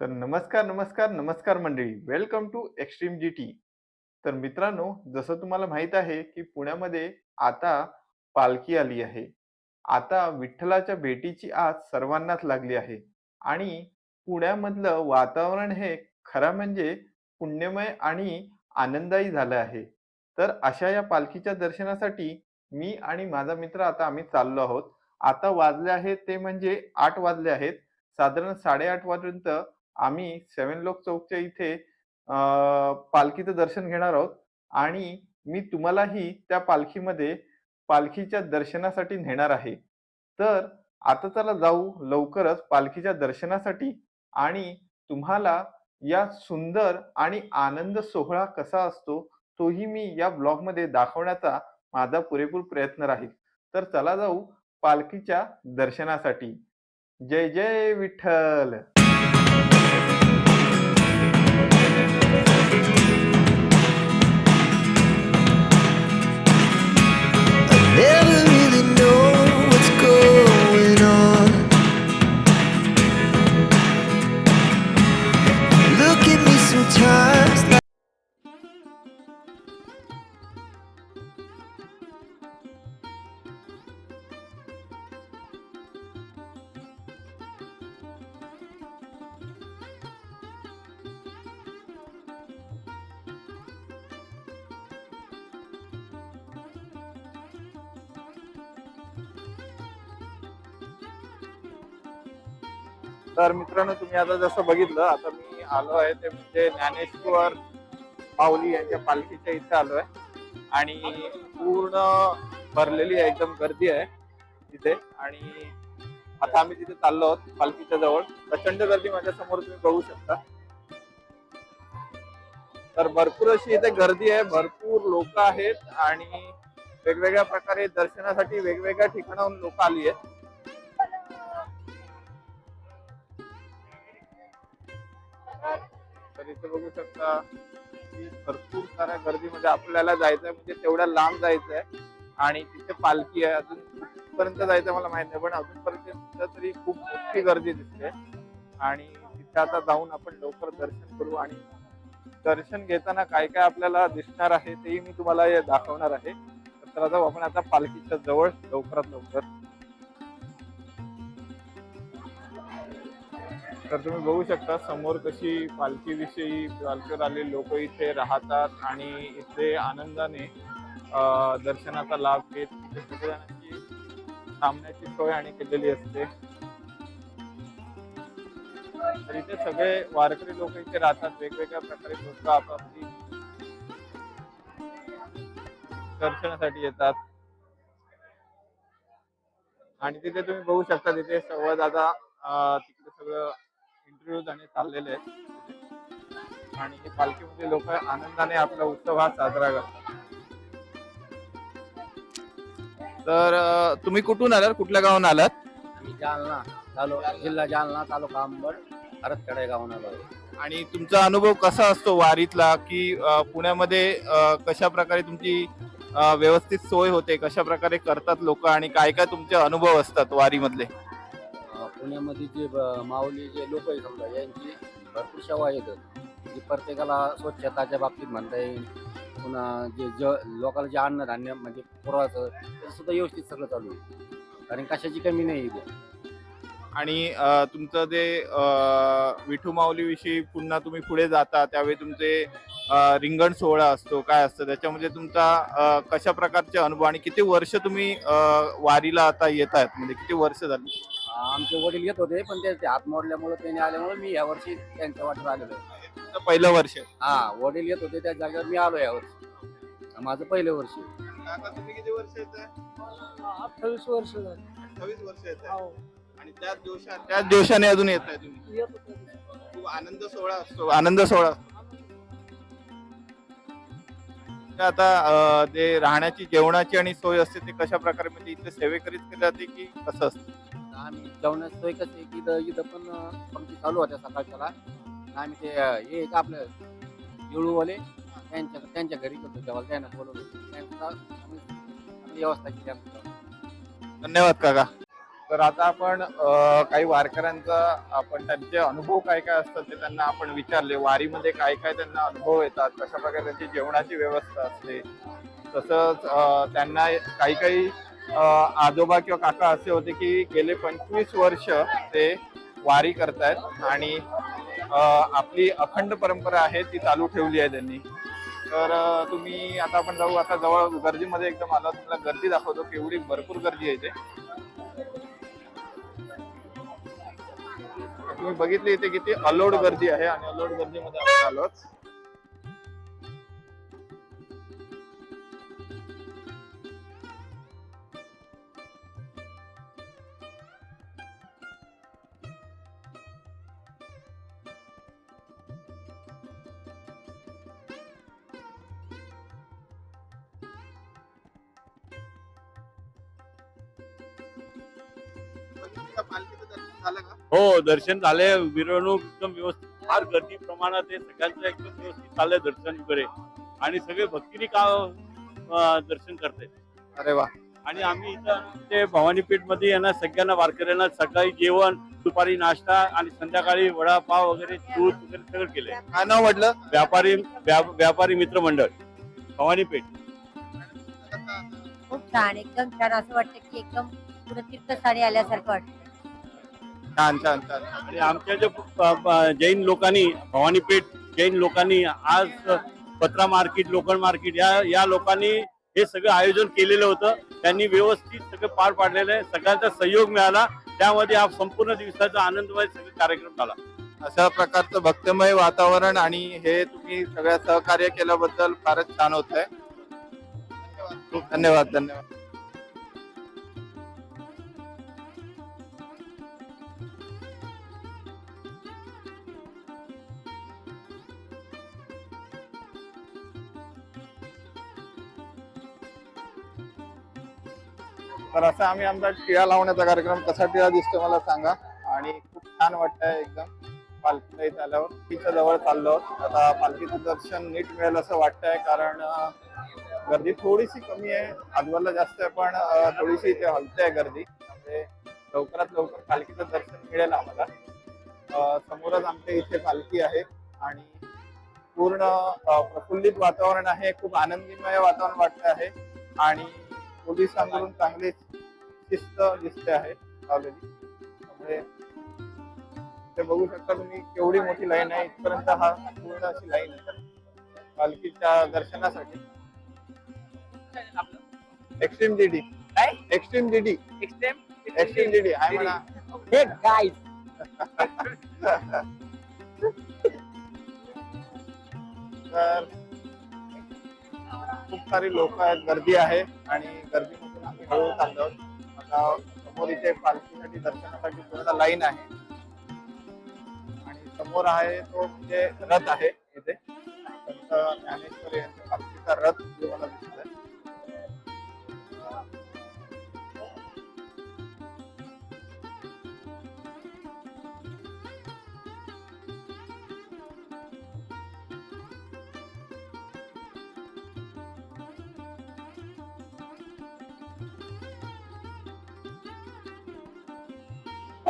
तर नमस्कार नमस्कार नमस्कार मंडळी. Welcome to extreme G T तर मित्रांनो जसं तुम्हाला माहीत आहे की पुण्यामध्ये आता पालखी आली आहे. आता विठ्ठलाच्या भेटीची आज सर्वांनाच लागली आहे. आणि पुण्यामधलं वातावरण हे खरं म्हणजे पुण्यमय आणि आनंददायी झालं आहे. तर अशा या पालखीच्या दर्शनासाठी मी आणि माझा मित्र आता आम्ही चाललो आहोत. आता वाजले आहेत ते म्हणजे आठ वाजले आहेत. साधारण साडेआठ वाजेपर्यंत आम्ही सेवन लोक चौकच्या इथे पालखीचं दर्शन घेणार आहोत. आणि मी तुम्हालाही त्या पालखीमध्ये पालखीच्या दर्शनासाठी नेणार आहे. तर आता चला जाऊ लवकरच पालखीच्या दर्शनासाठी. आणि तुम्हाला या सुंदर आणि आनंद सोहळा कसा असतो तोही मी या ब्लॉगमध्ये दाखवण्याचा माझा पुरेपूर प्रयत्न राहील. तर चला जाऊ पालखीच्या दर्शनासाठी. जय जय विठ्ठल! Thank you. तर मित्रांनो तुम्ही आता जसं बघितलं आता मी आलो आहे ते म्हणजे ज्ञानेश्वर माऊली यांच्या पालखीच्या इथे आलोय आणि पूर्ण भरलेली आहे एकदम गर्दी आहे तिथे. आणि आता आम्ही तिथे चाललो आहोत पालखीच्या जवळ. प्रचंड गर्दी माझ्यासमोर तुम्ही बघू शकता. तर भरपूर अशी इथे गर्दी आहे भरपूर लोक आहेत आणि वेगवेगळ्या प्रकारे दर्शनासाठी वेगवेगळ्या ठिकाणाहून लोक आली आहेत. तर इथे बघू शकता की भरपूर साऱ्या गर्दीमध्ये आपल्याला जायचंय म्हणजे तेवढ्या लांब जायचंय. आणि तिथे पालखी आहे अजून पर्यंत जायचं मला माहीत नाही पण अजूनपर्यंत तरी खूप मोठी गर्दी दिसते. आणि तिथे आता जाऊन आपण लवकर दर्शन करू आणि दर्शन घेताना काय काय आपल्याला दिसणार आहे तेही मी तुम्हाला दाखवणार आहे. तर जाऊ आपण आता पालखीच्या जवळ लवकरात लवकर. तर तुम्ही बघू शकता समोर कशी पालखीविषयी पालखीवर आलेले लोक इथे राहतात आणि इथे आनंदाने दर्शनाचा लाभ घेत इथे सगळ्यांची थांबण्याची सोय आणि केलेली असते. तर इथे सगळे वारकरी लोक इथे राहतात वेगवेगळ्या प्रकारे लोक आपापली दर्शनासाठी येतात. आणि तिथे तुम्ही बघू शकता तिथे संवाद दादा तिकडे सगळं इंटरव्ह्यू चाललेले आहेत. आणि हे पालखीमध्ये लोक आनंदाने आपला उत्सव हा साजरा करतात. तर तुम्ही कुठून आलात? कुठल्या गावून आलात? जालना तालुका जिल्हा जालना तालुका अंबड हरतकडे गावून आलो आणि तुमचा अनुभव कसा असतो वारीतला? की पुण्यामध्ये कशा प्रकारे तुमची व्यवस्थित सोय होते? कशा प्रकारे करतात लोक? आणि काय काय तुमचे अनुभव असतात वारीमधले? पुण्यामध्ये जे माऊली जे लोक आहे समजा यांची भरपूर सेवा येतात जी प्रत्येकाला स्वच्छताच्या बाबतीत म्हणता येईल. पुन्हा जे ज लोकांना जे अन्नधान्य म्हणजे पुरवायचं ते सुद्धा व्यवस्थित सगळं चालू आहे. कारण कशाची कमी नाही इथे. आणि तुमचं ते विठू माऊलीविषयी पुन्हा तुम्ही पुढे जाता त्यावेळी तुमचे रिंगण सोहळा असतो काय असतं त्याच्यामध्ये तुमचा कशा प्रकारचे अनुभव आणि किती वर्ष तुम्ही वारीला आता येत आहेत म्हणजे किती वर्ष झाली? आमचे वडील येत होते पण ते ते हात मोडल्यामुळे त्यांनी आल्यामुळे मी यावर्षी त्यांच्या वाटेवर आलेलो आहे तुमचं पहिलं वर्ष आहे. हा वडील येत होते त्या जागेवर मी आलो यावर्षी माझं पहिलं वर्ष आहे. काका, तुम्ही किती वर्ष येत आहे अठ्ठावीस वर्ष झाली अठ्ठावीस वर्ष येत आहे हो. आणि त्याच जोशा त्याच जोशाने अजून येत आहे तुम्ही येत होते. खूप आनंद सोहळा असतो आनंद सोहळा असतो. आता अं, ते राहण्याची जेवणाची आणि सोय असते ते कशा प्रकारे म्हणजे इथे सेवेकरीत केली जाते की कसं असतं आम्ही जेवणाची सोय आहे की इथं इथं पण पंक्ती चालू होत्या सकाळच्याला. आम्ही ते हे एक आपलं येळूवाले त्यांच्या त्यांच्या घरी करतो जेव्हा त्यांना बोलवलं. त्यांचा आम्ही आम्ही व्यवस्था केली आमची धन्यवाद काका. तर आता आपण अं, काही वारकऱ्यांचा आपण त्यांचे अनुभव काय काय असतात ते त्यांना आपण विचारले. वारीमध्ये काय काय त्यांना अनुभव येतात? कशा प्रकारे त्यांची जेवणाची व्यवस्था असते? तसंच अं, त्यांना काही काही आजोबा किंवा काका असे होते की गेले पंचवीस वर्ष ते वारी करतायत आणि आपली अखंड परंपरा आहे ती चालू ठेवली आहे त्यांनी. तर तुम्ही आता आपण जाऊ आता जवळ गर्दीमध्ये एकदम आलो तुम्हाला गर्दी दाखवतो केवढी भरपूर गर्दी आहे इथे. तुम्ही बघितली इथे किती अलोड गर्दी आहे आणि अलोड गर्दीमध्ये आपण आलोच. झालं का? हो दर्शन झाले. मिरवणूक एकदम व्यवस्थित फार गर्दी प्रमाणात आहे. सगळ्यांचं एकदम व्यवस्थित चाललंय दर्शन वगैरे. आणि सगळे भक्तीने का दर्शन करते अरे वा. आणि आम्ही इथं ते भवानीपेठमध्ये यांना सगळ्यांना वारकऱ्यांना सकाळी जेवण दुपारी नाश्ता आणि संध्याकाळी वडापाव वगैरे दूध वगैरे सगळं केलंय. काय नाव म्हटलं? व्यापारी व्या- व्यापारी मित्र मंडळ भवानीपेठ. खूप छान एकदम छान. असं वाटतं की एकदम पुढे तीर्थस्थानी आल्यासारखं वाटतं. छान छान छान. आणि आमच्या जे प- प- जैन लोकांनी भवानीपेठ जैन लोकांनी आज पत्रा मार्केट लोकल मार्केट या या लोकांनी हे सगळं आयोजन केलेलं होतं. त्यांनी व्यवस्थित सगळं पार पाडलेलं आहे. सगळ्यांचा सहयोग मिळाला. त्यामध्ये हा संपूर्ण दिवसाचा आनंदमय सगळं कार्यक्रम झाला. अशा प्रकारचं भक्तिमय वातावरण आणि हे तुम्ही सगळ्या सहकार्य केल्याबद्दल फारच छान होत आहे धन्यवाद धन्यवाद. तर असा आम्ही आमचा टिळा लावण्याचा कार्यक्रम कसा टिळा दिसतो मला सांगा. आणि खूप छान वाटतंय एकदम. पालखीला इथे आल्यावर पालखीच्या जवळ चाललो आता पालखीचं दर्शन नीट मिळेल असं वाटतंय कारण गर्दी थोडीशी कमी आहे. आजूबाजूला जास्त आहे पण थोडीशी इथे हलते आहे गर्दी. म्हणजे लवकरात लवकर पालखीचं दर्शन मिळेल आम्हाला. समोरच आमच्या इथे पालखी आहे आणि पूर्ण प्रफुल्लित वातावरण आहे. खूप आनंदीमय वातावरण वाटत आहे. आणि पोलिसांकडून चांगली शिस्त दिसते आहे लावलेली त्यामुळे ते बघू शकता तुम्ही केवढी मोठी लाईन आहे इथपर्यंत हा पूर्ण अशी लाईन आहे. पालखीच्या दर्शनासाठी. एक्स्ट्रीम काय? Extreme GD extreme extreme GD आहे म्हणा हे गाईज तर खूप सारी लोक आहेत गर्दी आहे आणि गर्दीमधून आम्ही हळू चाललो आता समोर इथे पालखीसाठी दर्शनासाठी पूर्ण लाईन आहे. आणि समोर आहे तो म्हणजे रथ आहे इथे. संत ज्ञानेश्वर यांचा पालखीचा रथ जो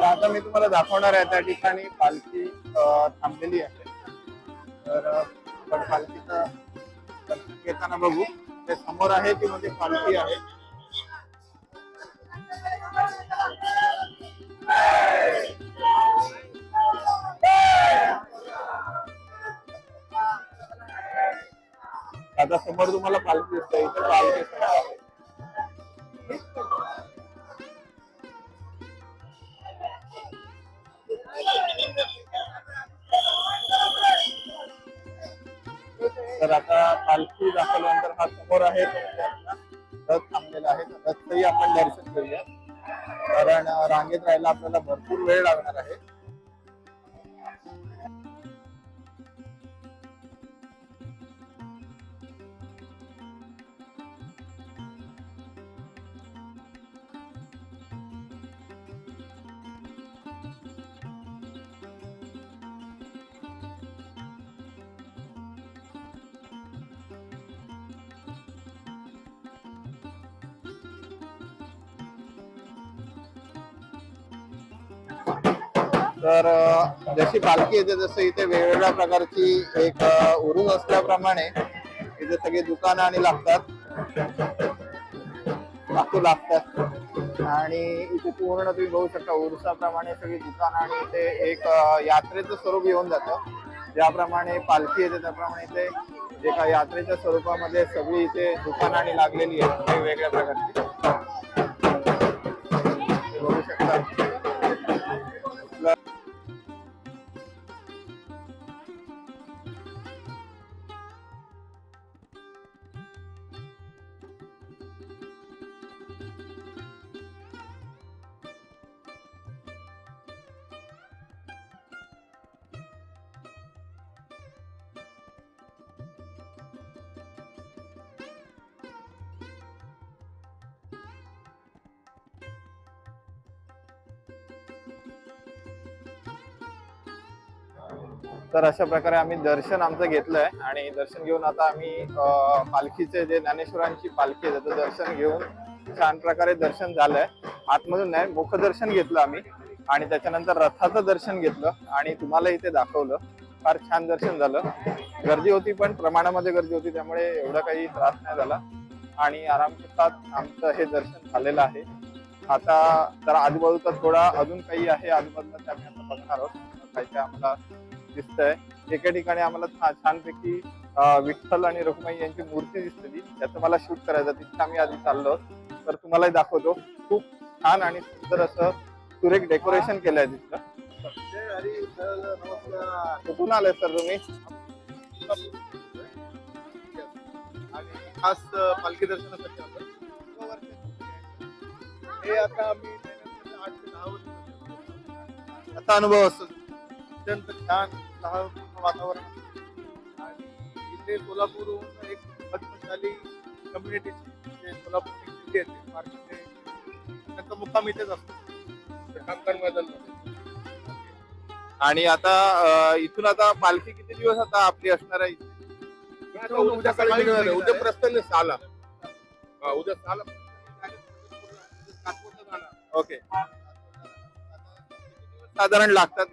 आता मी तुम्हाला दाखवणार आहे त्या ठिकाणी पालखी थांबलेली आहे. तर अं, आपण बघू. ते समोर आहे ती म्हणजे पालखी आहे? आता समोर तुम्हाला पालखी दिसते. इथे पालखी रांगेत राहायला आपल्याला भरपूर वेळ लागणार आहे. तर जशी पालखी येते जसं इथे वेगवेगळ्या प्रकारची एक अ, असल्याप्रमाणे इथे सगळी दुकानं आणि लागतात. लाकूड लागतात. आणि इथे पूर्ण तुम्ही बघू शकता उरुसाप्रमाणे सगळी दुकानं आणि इथे एक यात्रेचं स्वरूप येऊन जातं. ज्याप्रमाणे पालखी येते त्याप्रमाणे इथे एका यात्रेच्या स्वरूपामध्ये सगळी इथे दुकानं आणि लागलेली आहेत वेगवेगळ्या प्रकारची. तर अशा प्रकारे आम्ही दर्शन आमचं घेतलंय आणि दर्शन घेऊन आता आम्ही पालखीचे जे ज्ञानेश्वरांची पालखी आहे त्याचं दर्शन घेऊन छान प्रकारे दर्शन झालंय. आतमधून नाही मुखदर्शन घेतलं आम्ही आणि त्याच्यानंतर रथाचं दर्शन घेतलं आणि तुम्हाला इथे दाखवलं. फार छान दर्शन झालं. गर्दी होती पण प्रमाणामध्ये गर्दी होती त्यामुळे एवढा काही त्रास नाही झाला. आणि आरामशात आमचं हे दर्शन झालेलं आहे. आता तर आजूबाजूचा थोडा अजून काही आहे आजूबाजूला आम्ही आता बघणार आहोत. काही काही दिसतंय. एका ठिकाणी आम्हाला छानपैकी विठ्ठल आणि रुक्माई यांची मूर्ती दिसलेली. त्याचं मला शूट करायचं तिथे आम्ही आधी चाललो तर तुम्हालाही दाखवतो. खूप छान आणि सुंदर असं सुरेख डेकोरेशन केलंय तिथलं. कुठून आले सर तुम्ही? खास पालखी दर्शनासाठी हे आता आम्ही ते आता अनुभव असतो अत्यंत छान वातावरण आणि इथे सोलापूरहून एक पद्मशाली कम्युनिटीची जे सोलापूर जिल्हे आहेत मार्केट त्यांचा मुक्काम इथेच असतो. कामगार आणि आता इथून आता पालखी किती दिवस आता आपली असणार आहे? उद्या सकाळी. उद्या प्रस्थान सहाला उद्या सहाला ओके. साधारण लागतात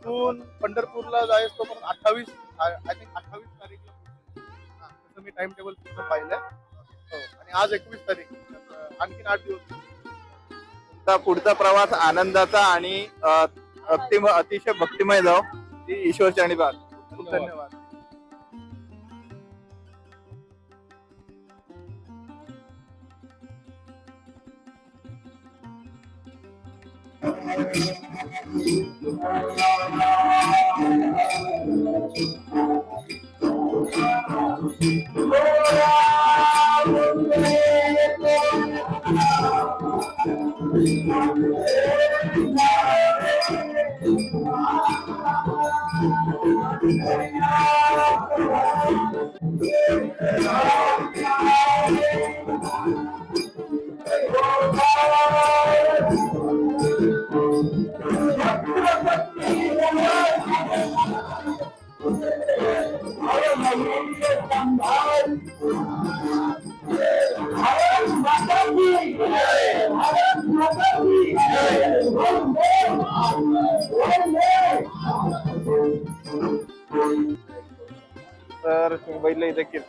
इथून पंढरपूरला असतो पण अठ्ठावीस आय थिंक अठ्ठावीस तारीखला तसं मी टाइम टेबल पाहिलंय. हो, आणि आज एकवीस तारीख आणखीन आठ दिवस. पुढचा प्रवास आनंदाचा आणि अतिशय भक्तिमय जाऊ ही ईश्वरचरणी धन्यवाद. तर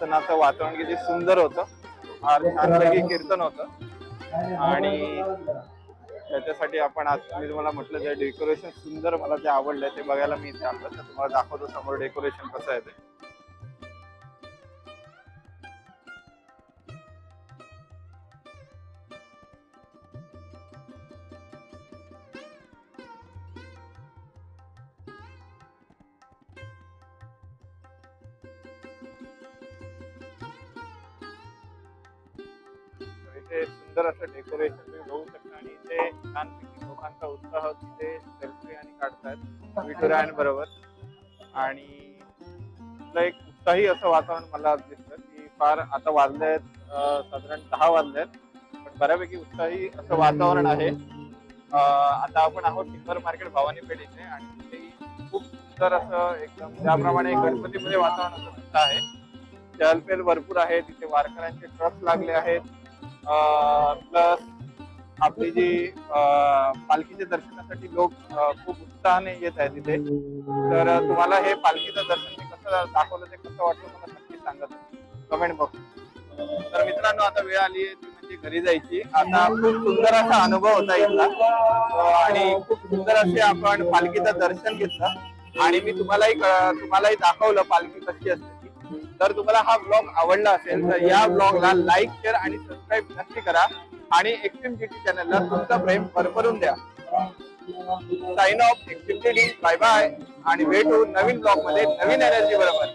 कीर्तनाचं वातावरण किती सुंदर होतं. फार छानपैकी कीर्तन होतं. आणि त्याच्यासाठी आपण आज मी तुम्हाला म्हटलं जे डेकोरेशन सुंदर मला जे आवडलंय ते बघायला मी इथे आलो तर तुम्हाला दाखवतो. समोर डेकोरेशन कसं आहे ते. बघू शकता आणि इथे छानपैकी लोकांचा उत्साह तिथे सेल्फी आणि काढतात विठुरायांबरोबर आणि इथलं एक उत्साही असं वातावरण मला दिसतं की फार आता वाजले आहेत साधारण दहा वाजले आहेत पण बऱ्यापैकी उत्साही असं वातावरण आहे. आता आपण आहोत टिंबर मार्केट भवानी पेठ इथे आणि तिथे खूप सुंदर असं एकदम ज्याप्रमाणे गणपतीमध्ये वातावरण असं तसं आहे. चहलपेल भरपूर आहे तिथे वारकऱ्यांचे ट्रक लागले आहेत. प्लस आपली जी पालखीचे पालखीच्या दर्शनासाठी लोक खूप उत्साहाने येत आहेत तिथे. तर तुम्हाला हे पालखीचं दर्शन कसं दाखवलं ते कसं वाटलं मला नक्की सांगत कमेंट बॉक्स तर मित्रांनो आता वेळ आली आहे म्हणजे घरी जायची. आता खूप सुंदर असा अनुभव होता इथला. आणि खूप सुंदर असे आपण पालखीचं दर्शन घेतलं. आणि मी तुम्हालाही तुम्हालाही दाखवलं पालखी कशी असते तर तुम्हाला हा ब्लॉग आवडला असेल तर या ब्लॉगला लाईक शेअर आणि सबस्क्राईब नक्की करा. आणि एक्स्ट्रीम जीटी चॅनलला तुमचं प्रेम भरभरून द्या. Sign off extreme GT bye bye आणि भेटू नवीन ब्लॉगमध्ये नवीन एनर्जी बरोबर.